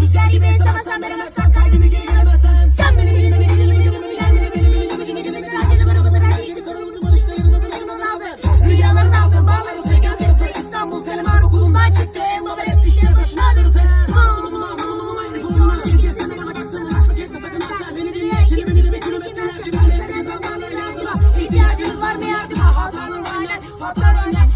Rüzgar gibi esemezsen veremezsen Kalbimi geri gelemezsen Getirsene bana baksana rahatlık etme sakın asla Beni dinle kelimeleri ve kilometreler gibi Hepiniz anlarla yazıma ihtiyacınız var mı yardıma Hatalar önler, hatalar önler.